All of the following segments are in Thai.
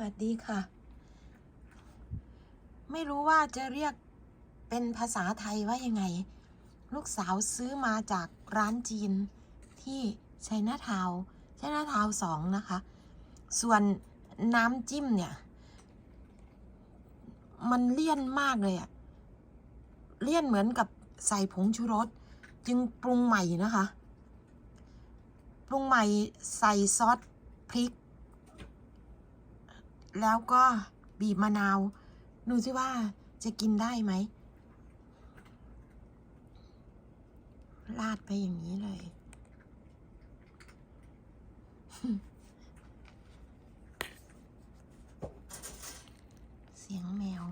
วัสดีค่ะ ไม่รู้ว่าจะเรียกเป็นภาษาไทยว่ายังไง ลูกสาวซื้อมาจากร้านจีนที่ชัยนาทาวชัยนาทาวสองนะคะ ส่วนน้ำจิ้มเนี่ย มันเลี่ยนมากเลยอะเลี่ยนเหมือนกับใส่ผงชูรส จึงปรุงใหม่นะคะ ปรุงใหม่ใส่ซอสพริก แล้วก็บีบมะนาวดูสิว่าจะกินได้ไหมลาดไปอย่างนี้เลย เสียงแมว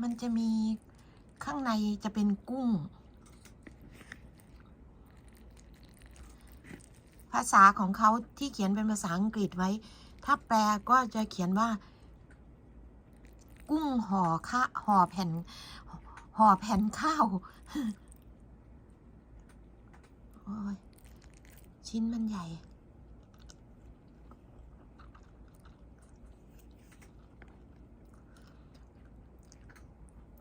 มันจะมีข้างในจะเป็นกุ้ง ภาษาของเขาที่เขียนเป็นภาษาอังกฤษไว้ ถ้าแปลก็จะเขียนว่า กุ้งห่อข้าห่อแผ่นห่อแผ่นข้าวชิ้นมันใหญ่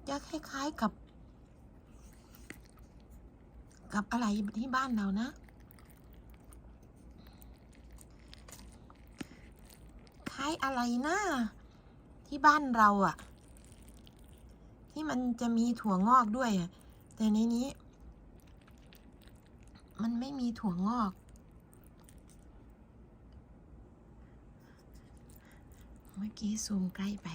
จะคล้ายๆกับ กับอะไรที่บ้านเรานะ ล้ายอะไรนะที่บ้านเราอะที่มันจะมีถั่วงอกด้วยอะแต่ในนี้ มันไม่มีถั่วงอก เมื่อกี้ซูมใกล้ไป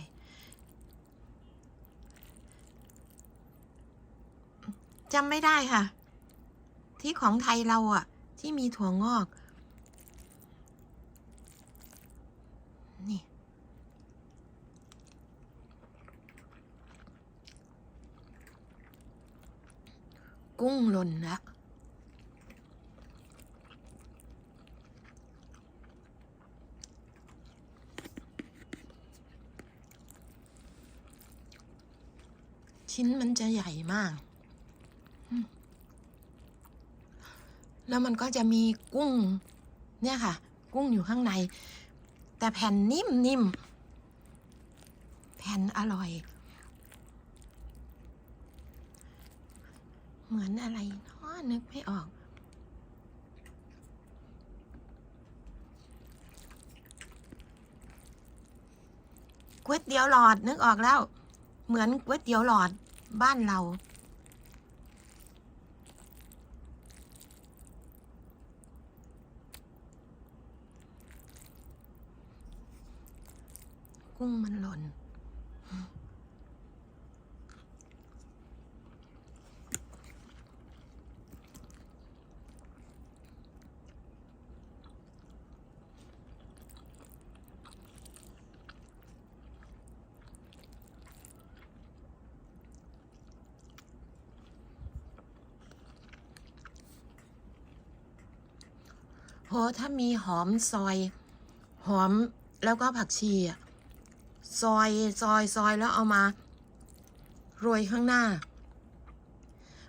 จำไม่ได้ค่ะ ที่ของไทยเราอะที่มีถั่วงอก นี่ กุ้งหล่นละชิ้นมันจะใหญ่มาก แล้วมันก็จะมีกุ้ง เนี่ยค่ะ กุ้งอยู่ข้างใน แต่แผ่นนิ่มนิ่มแผ่นอร่อย เหมือนอะไรนาะนึกไม่ออก ก๋วยเตี๋ยวหลอดนึกออกแล้ว เหมือนก๋วยเตี๋ยวหลอดบ้านเรา กุ้งมันหล่น โหถ้ามีหอมซอย หอมแล้วก็ผักชีอะซอยซอยซอยแล้วเอามาโรยข้างหน้า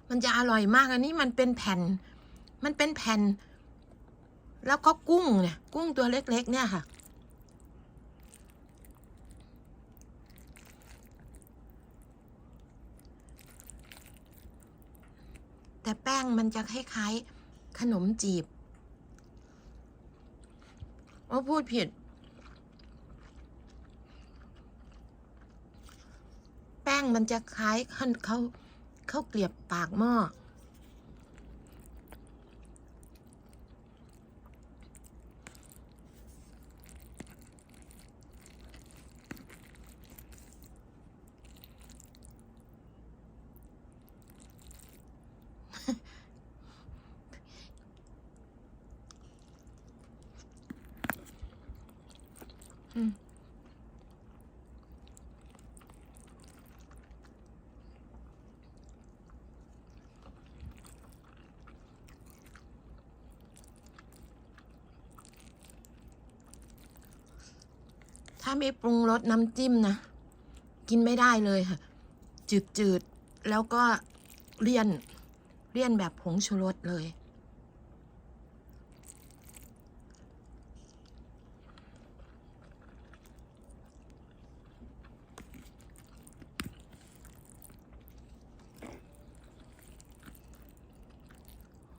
มันจะอร่อยมากอันนี้มันเป็นแผ่น มันเป็นแผ่น แล้วก็กุ้งเนี่ย กุ้งตัวเล็ก ๆ เนี่ยค่ะ แต่แป้งมันจะคล้ายๆขนมจีบ ว่าพูดผิด แป้งมันจะคล้ายข้าวข้าวข้าเกลียบปากหม้อ ถ้าไม่ปรุงรสน้ำจิ้มนะ กินไม่ได้เลยค่ะ จืดๆแล้วก็เลี่ยน เลี่ยนแบบผงชูรสเลย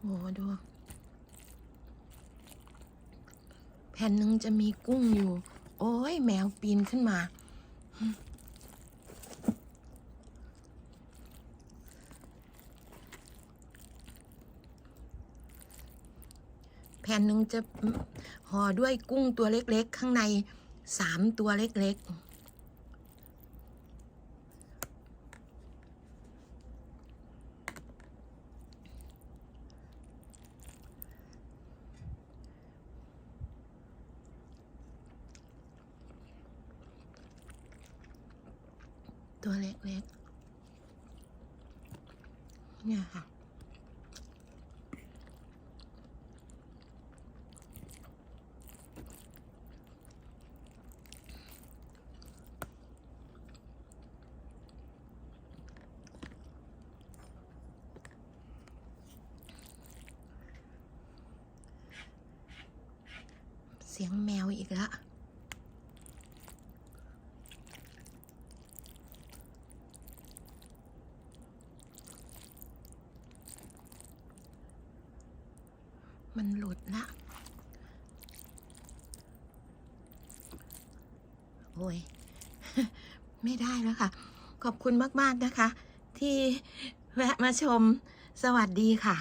โหดู แผ่นหนึ่งจะมีกุ้งอยู่ โอ้ยแมวปีนขึ้นมา แผ่นหนึ่งจะห่อด้วยกุ้งตัวเล็กๆ ข้างในสามตัวเล็กๆ ตัวเล็กๆ เนี่ยค่ะ เสียงแมวอีกแล้ว มันหลุดละ โอ้ย ไม่ได้แล้วค่ะ ขอบคุณมาก ๆ นะคะ ที่แวะมาชม สวัสดีค่ะ